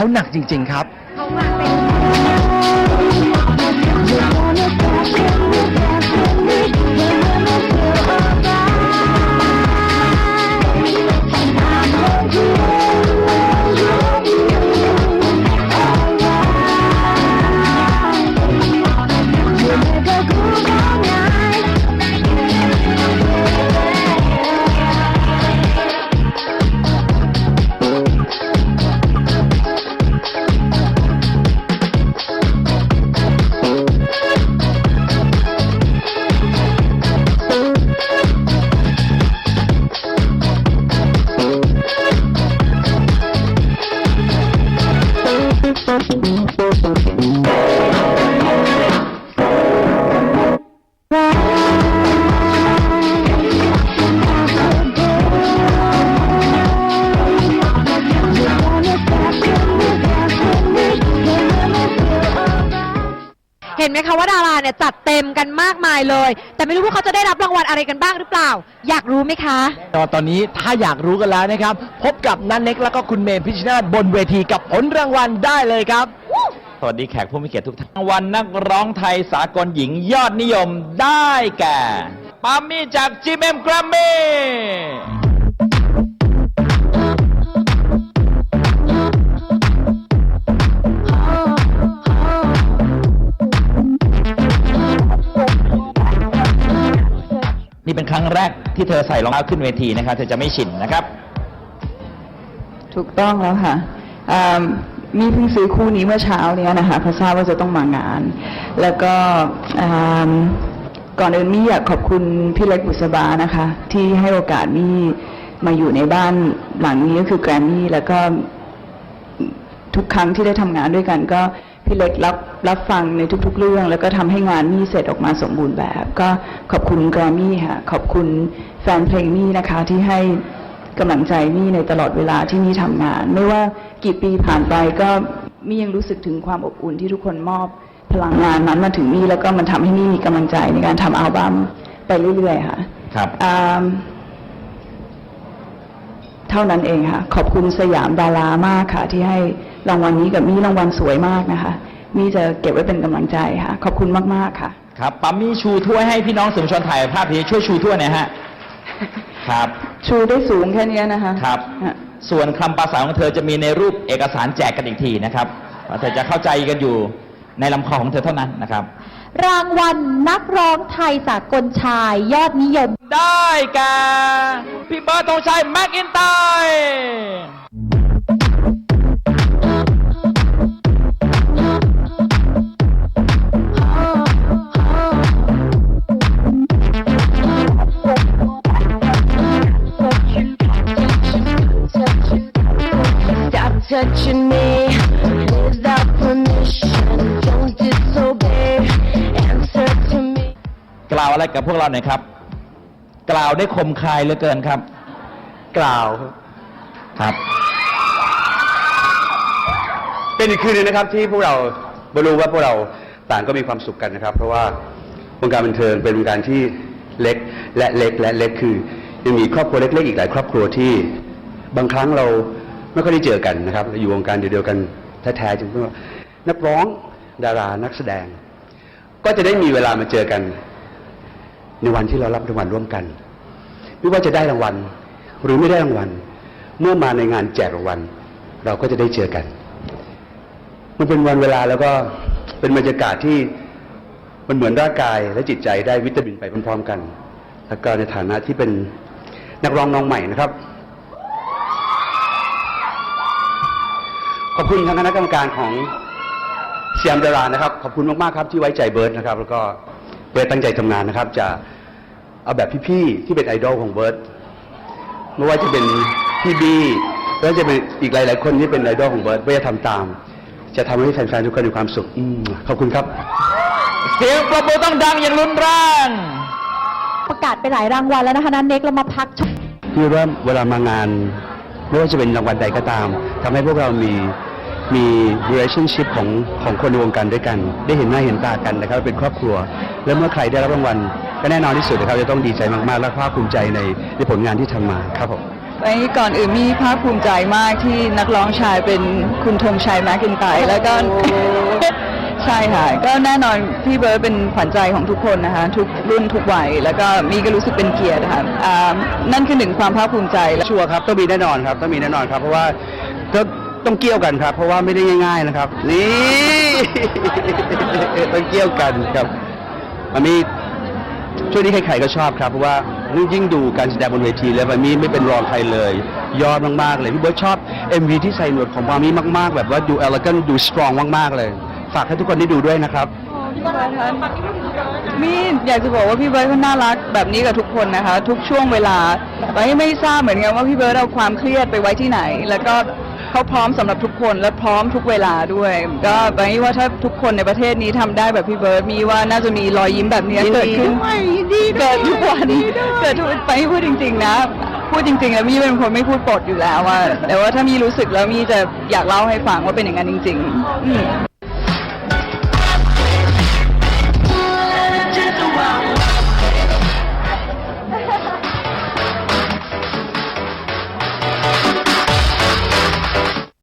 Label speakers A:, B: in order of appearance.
A: เขาหนักจริง ๆ ครับ
B: เขามาเป็น เห็นไหมคะว่าดาราเนี่ยจัดเต็มกันมากมายเลย แต่ไม่รู้ว่าเขาจะได้รับรางวัลอะไรกันบ้างหรือเปล่า อยากรู้ไหมคะ
A: ตอนตอนนี้ถ้าอยากรู้กันแล้วนะครับ พบกับนันเน็กแล้วก็คุณเมย์พิชชนาธบนเวทีกับผลรางวัลได้เลยครับ
C: สวัสดีแขกผู้มีเกียรติทุกท่านรางวัลนักร้องไทยสากลหญิงยอดนิยมได้แก่ ปามี่จาก GMM Grammy นี่เป็นครั้งแรกที่เธอใส่รองเท้าขึ้นเวทีนะครับเธอจะไม่ชินนะครับ
D: ถูกต้องแล้วค่ะอ่ามีเพิ่งซื้อคู่นี้เมื่อเช้าเนี้ยนะคะเพราะทราบว่าจะต้องมางาน แล้วก็อ่าก่อนอื่นมี่อยากขอบคุณพี่เล็กบุษบานะคะ ที่ให้โอกาสมี่มาอยู่ในบ้านหลังนี้ก็คือแกรมมี่แล้วก็ทุกครั้งที่ได้ทำงานด้วยกันก็พี่เล็กรับ รับฟังในทุกๆเรื่อง แล้วก็ทำให้งานมี่เสร็จออกมาสมบูรณ์แบบ ก็ขอบคุณแกรมมี่ค่ะ ขอบคุณแฟนเพลงมี่นะคะที่ให้กำลังใจมี่ในตลอดเวลาที่มี่ทำงาน ไม่ว่ากี่ปีผ่านไปก็มี่ยังรู้สึกถึงความอบอุ่นที่ทุกคนมอบพลังงานนั้นมาถึงมี่แล้วก็มันทำให้มี่มีกำลังใจในการทำอัลบั้มไปเรื่อยๆค่ะ
C: ครับ
D: อ่าเท่านั้นเองค่ะ ขอบคุณสยามดารามากค่ะ ที่ให้รางวัลนี้กับมี่รางวัลสวยมากนะคะ มี่จะเก็บไว้เป็นกำลังใจค่ะ ขอบคุณมาก ๆ ค่ะ
C: ครับปั๊มมี่ชูถ้วยให้พี่น้องสื่อมวลชนถ่ายภาพนี้ช่วยชูถ้วยหน่อยฮะ ครับ
D: ชูได้สูงแค่เนี้ยนะคะ
C: ครับ
D: ฮะ
C: ส่วนคำภาษาของเธอจะมีในรูปเอกสารแจกกันอีกทีนะครับเธอจะเข้าใจกันอยู่ในลำคอของเธอเท่านั้นนะครับ
B: รางวัลนักร้องไทยสากลชายยอดนิยม
C: ได้แก่พี่เบิร์ดธงชัยแม็กอินไตร์
E: touching me without permission. Don't disobey. Answer to me.
C: กล่าวอะไรกับพวกเราหน่อยครับ กล่าวได้คมคายเหลือเกินครับ
A: กล่าว
C: ครับ
F: เป็นอีกคืนหนึงนะครับที่พวกเราบรู้ว่าพวกเราต่างก็มีความสุขกันนะครับ เพราะว่าวงการบันเทิงเป็นวงการที่เล็กและเล็กและเล็กคือยังมีครอบครัวเล็กๆอีกหลายครอบครัวที่ บางครั้งเรา ไม่ค่อยได้เจอกันนะครับอยู่วงการเดียวกันแท้ๆจริงๆนักร้องดารานักแสดง ก็จะได้มีเวลามาเจอกัน ในวันที่เรารับรางวัลร่วมกัน ไม่ว่าจะได้รางวัล หรือไม่ได้รางวัล เมื่อมาในงานแจกรางวัล เราก็จะได้เจอกัน มันเป็นวันเวลาแล้วก็เป็นบรรยากาศที่มันเหมือนร่างกายและจิตใจได้วิตามินไปพร้อมๆกัน แล้วก็ในฐานะที่เป็นนักร้องน้องใหม่นะครับ ข อบคุณทางคณะกรรมการของเซียมดารานะครับ ขอบคุณมากๆครับที่ไว้ใจเบิร์ดนะครับ แล้วก็เบิร์ดตั้งใจทำงานนะครับ จะเอาแบบพี่ๆที่เป็นไอดอลของเบิร์ดไม่ว่าจะเป็นพี่บีแล้วจะเป็นอีกหลายๆคนที่เป็นไอดอลของเบิร์ดเบิร์ดจะทำตาม จะทำให้แฟนๆทุกคนมีความสุขอืมขอบคุณครับ
C: เสียงปรบมือต้องดังอย่างรุนแรง
B: ประกาศไปหลายรางวัลแล้วนะคะนันเน็กเรามาพักชม
F: พี่ว่าเวลามางานไม่ว่าจะเป็นรางวัลใดก็ตามทำให้พวกเรามี มี relationship ของของคนในวงการด้วยกัน ได้เห็นหน้าเห็นตากันนะครับเป็นครอบครัว แล้วเมื่อใครได้รับรางวัลก็แน่นอนที่สุดนะครับจะต้องดีใจมากๆ และภาคภูมิใจในในผลงานที่ทำมาครับผม
D: ไปก่อนอื่นมีภาคภูมิใจมากที่นักร้องชายเป็นคุณธงชัยแมคกินไตร์แล้วก็ใช่ค่ะ ก็แน่นอนพี่เบิร์ดเป็นขวัญใจของทุกคนนะคะ ทุกรุ่นทุกวัยแล้วก็มีก็รู้สึกเป็นเกียรติค่ะอ่านั่นคือหนึ่งความภาคภูมิใจ
F: ชัวร์ครับต้องมีแน่นอนครับต้องมีแน่นอนครับเพราะว่าก็ ต้องเกี่ยวกันครับ เพราะว่าไม่ได้ง่าย ๆนะครับ นี่ต้องเกี่ยวกันครับมันมีช่วงนี้ใครๆก็ชอบครับเพราะว่ายิ่งดูการแสดงบนเวทีแล้วมันมีไม่เป็นรองใครเลย ยอดมากๆเลยพี่เบิร์ดชอบ MV ที่ใส่หนวดของปามีมากๆ แบบว่าดูเอลกันดูสตรองมากๆเลย ฝากให้ทุกคนได้ดูด้วยนะครับ
D: มีอยากจะบอกว่าพี่เบิร์ดเขาน่ารักแบบนี้กับทุกคนนะคะ ทุกช่วงเวลาไปไม่ทราบเหมือนกันว่าพี่เบิร์ดเอาความเครียดไปไว้ที่ไหน แล้วก็ เขาพร้อมสำหรับทุกคนและพร้อมทุกเวลาด้วย ก็ไปว่าถ้าทุกคนในประเทศนี้ทำได้แบบพี่เบิร์ดมีว่าน่าจะมีรอยยิ้มแบบนี้เกิดขึ้นเกิดทุกวันเกิดทุกไปพูดจริง ๆ นะพูดจริงๆแล้วมีเป็นคนไม่พูดปดอยู่แล้วว่าแต่ว่าถ้ามีรู้สึกแล้วมีจะอยากเล่าให้ฟังว่าเป็นอย่างนั้นจริงๆอืม